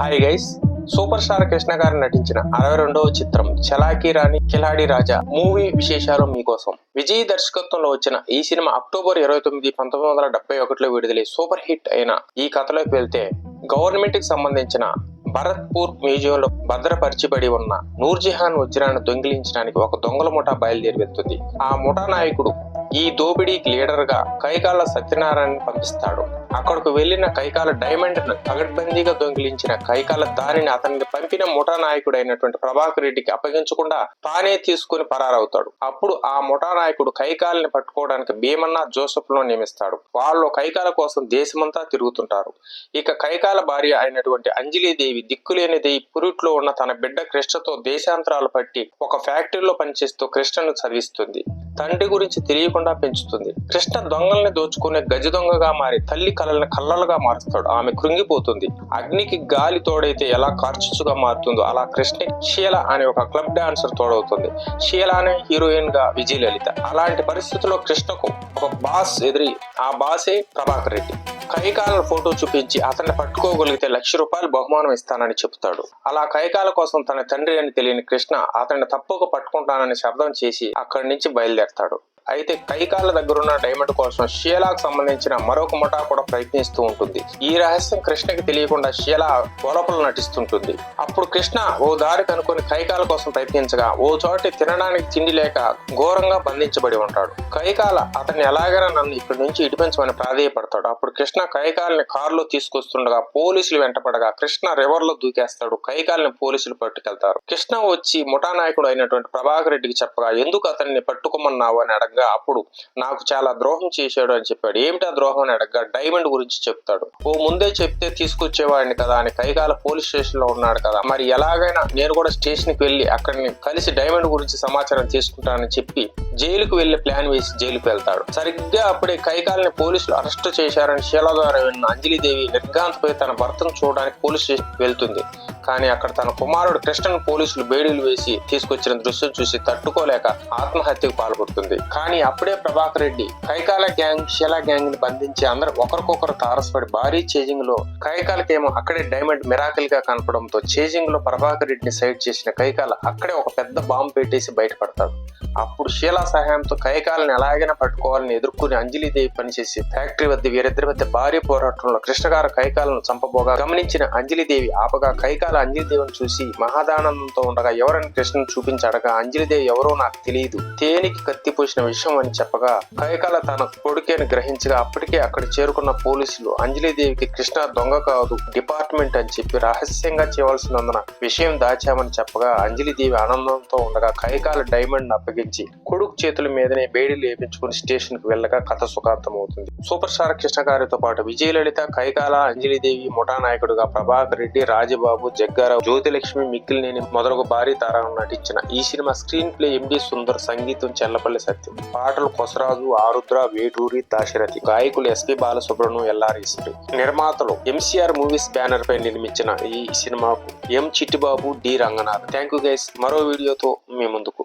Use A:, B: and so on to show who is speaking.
A: Hi guys super star Krishna గారు నటించిన అరవై రెండవ చిత్రం చలాకీ రాణి కిలాడి రాజా మూవీ విశేషాలు మీకోసం. విజయ్ దర్శకత్వంలో వచ్చిన ఈ సినిమా అక్టోబర్ ఇరవై తొమ్మిది పంతొమ్మిది వందల డెబ్బై ఒకటిలో విడుదలై సూపర్ హిట్ అయిన ఈ కథలోకి వెళ్తే గవర్నమెంట్కి సంబంధించిన భరత్పూర్ మ్యూజియంలో భద్రపరిచిబడి ఉన్న నూర్జహాన్ వజ్రాన్ని దొంగిలించడానికి ఒక దొంగల ముఠా బయలుదేరి వెళ్తుంది. ఆ ముఠా నాయకుడు ఈ దోపిడీకి లీడర్గా కైకాల సత్యనారాయణ పంపిస్తాడు. అక్కడకు వెళ్ళిన కైకాల డైమండ్ పగడ్బందీగా దొంగిలించిన కైకాల దానిని అతన్ని పంపిన ముఠా నాయకుడు అయినటువంటి ప్రభాకర్ రెడ్డికి అప్పగించకుండా తానే తీసుకుని పరారవుతాడు. అప్పుడు ఆ ముఠా నాయకుడు కైకాలని పట్టుకోవడానికి భీమన్న జోసెఫ్లో నియమిస్తాడు. వాళ్ళు కైకాల కోసం దేశమంతా తిరుగుతుంటారు. ఇక కైకాల భార్య అయినటువంటి అంజలీదేవి దిక్కులేనిది పురిట్లో ఉన్న తన బిడ్డ కృష్ణతో దేశాంతరాలు పట్టి ఒక ఫ్యాక్టరీలో పనిచేస్తూ కృష్ణను చదివిస్తుంది. తండ్రి గురించి తెలియకుండా పెంచుతుంది. కృష్ణ దొంగల్ని దోచుకునే గజ దొంగగా మారి తల్లి కలల్ని కళ్ళలుగా మారుస్తాడు. ఆమె కృంగిపోతుంది. అగ్నికి గాలి తోడైతే ఎలా కార్చిచ్చుగా మారుతుందో అలా కృష్ణ షీల అనే ఒక క్లబ్ డాన్సర్ తోడవుతుంది. షీల అనే హీరోయిన్గా విజయలలిత. అలాంటి పరిస్థితుల్లో కృష్ణకు ఒక బాస్ ఎదిరి ఆ బాసే ప్రభాకర్ రెడ్డి. కైకాల ఫోటో చూపించి అతన్ని పట్టుకోగలిగితే లక్ష రూపాయలు బహుమానం ఇస్తానని చెబుతాడు. అలా కైకాల కోసం తన తండ్రి అని తెలియని కృష్ణ అతన్ని తప్పుగా పట్టుకుంటానని శబ్దం చేసి అక్కడి నుంచి బయలుదేరతాడు. అయితే కైకాల దగ్గరున్న డైమండ్ కోసం షీలాకు సంబంధించిన మరొక ముఠా కూడా ప్రయత్నిస్తూ ఉంటుంది. ఈ రహస్యం కృష్ణకి తెలియకుండా షీలా గోలపలు నటిస్తుంటుంది. అప్పుడు కృష్ణ ఓ దారి కనుకొని కైకాల కోసం ప్రయత్నించగా ఓ చోటి తినడానికి తిండి లేక ఘోరంగా బంధించబడి ఉంటాడు. కైకాల అతన్ని ఎలాగైనా నన్ను ఇక్కడి నుంచి ఇడిపించమని ప్రాధేయపడతాడు. అప్పుడు కృష్ణ కైకాలని కారులో తీసుకొస్తుండగా పోలీసులు వెంటపడగా కృష్ణ రివర్లో దూకేస్తాడు. కైకాలని పోలీసులు పట్టుకెళ్తారు. కృష్ణ వచ్చి ముఠా నాయకుడు అయినటువంటి ప్రభాకర్ రెడ్డికి చెప్పగా ఎందుకు అతన్ని పట్టుకోమన్నావు? అని అడగగా అప్పుడు నాకు చాలా ద్రోహం చేశాడు అని చెప్పాడు. ఏమిటా ద్రోహం? అని అడగగా డైమండ్ గురించి చెప్తాడు. ఓ ముందే చెప్తే తీసుకొచ్చేవాడిని కదా అని కైకాల పోలీస్ స్టేషన్లో ఉన్నాడు కదా. మరి ఎలాగైనా నేను కూడా స్టేషన్కి వెళ్ళి అక్కడిని కలిసి డైమండ్ గురించి సమాచారం తీసుకుంటానని చెప్పి జైలుకు వెళ్ళే ప్లాన్ వేసి జైలుకు వెళ్తాడు. సరిగ్గా అప్పుడే కైకాలని పోలీసులు అరెస్ట్ చేశారని శీలా ద్వారా విన్న అంజలిదేవి నిర్గాంతపై తన భర్తను చూడడానికి పోలీస్ స్టేషన్ వెళ్తుంది. కానీ అక్కడ తన కుమారుడు కృష్ణను పోలీసులు బేడీలు వేసి తీసుకొచ్చిన దృశ్యం చూసి తట్టుకోలేక ఆత్మహత్యకు పాల్పడుతుంది. కానీ అప్పుడే ప్రభాకర్ రెడ్డి కైకాల గ్యాంగ్ షీలా గ్యాంగ్ని బంధించి అందరూ ఒకరికొకరు తారసపడి భారీ చేజింగ్లో కైకాలకేమో అక్కడే డైమండ్ మిరాకిల్గా కనపడంతో చేజింగ్లో ప్రభాకర్ రెడ్డిని సైడ్ చేసిన కైకాల అక్కడే ఒక పెద్ద బాంబు పెట్టేసి బయటపడతాడు. అప్పుడు షీలా సహాయంతో కైకాలని ఎలాగైనా పట్టుకోవాలని ఎదుర్కొని అంజలిదేవి పనిచేసి ఫ్యాక్టరీ వద్ద వీరిద్దరి మధ్య భారీ పోరాటంలో కృష్ణగారు కైకాలను చంపబోగా గమనించిన అంజలిదేవి ఆపగా కైకాల అంజలిదేవిని చూసి మహాదానందంతో ఉండగా ఎవరని కృష్ణను చూపించాడగా అంజలిదేవి ఎవరో నాకు తెలియదు. తేనికి కత్తి పూసిన విషయం అని చెప్పగా కైకాల తన కొడుకేని గ్రహించగా అప్పటికే అక్కడ చేరుకున్న పోలీసులు అంజలిదేవికి కృష్ణ దొంగ కాదు డిపార్ట్మెంట్ అని చెప్పి రహస్యంగా చేయవలసినందున విషయం దాచామని చెప్పగా అంజలిదేవి ఆనందంతో ఉండగా కైకాల డైమండ్ అప్పగి అప్పగించి కొడుకు చేతుల మీదనే బేడీలు వేపించుకుని స్టేషన్కు వెళ్ళగా కథ సుఖాంతం అవుతుంది. సూపర్ స్టార్ కృష్ణ గారితో పాటు విజయలలిత కైకాల అంజలిదేవి ముఠా నాయకుడుగా ప్రభాకర్ రెడ్డి రాజబాబు జగ్గారావు జ్యోతిలక్ష్మి మిక్కిలినేని మొదలగు భారీ తారాలను నటించిన ఈ సినిమా స్క్రీన్ ప్లే ఎండి సుందర్ సంగీతం చెల్లపల్లి సత్యం. పాటలు కొసరాజు ఆరుద్ర వేటూరి దాశరథి. గాయకులు ఎస్పి బాలసుబ్రహ్మణ్యం ఎల్లారీశ్వరి నిర్మాతలు ఎంసీఆర్ మూవీస్ బ్యానర్ పై నిర్మించిన ఈ సినిమాకు M Chittibabu D Ranganath. Thank you guys. మరో వీడియోతో మీ ముందుకు.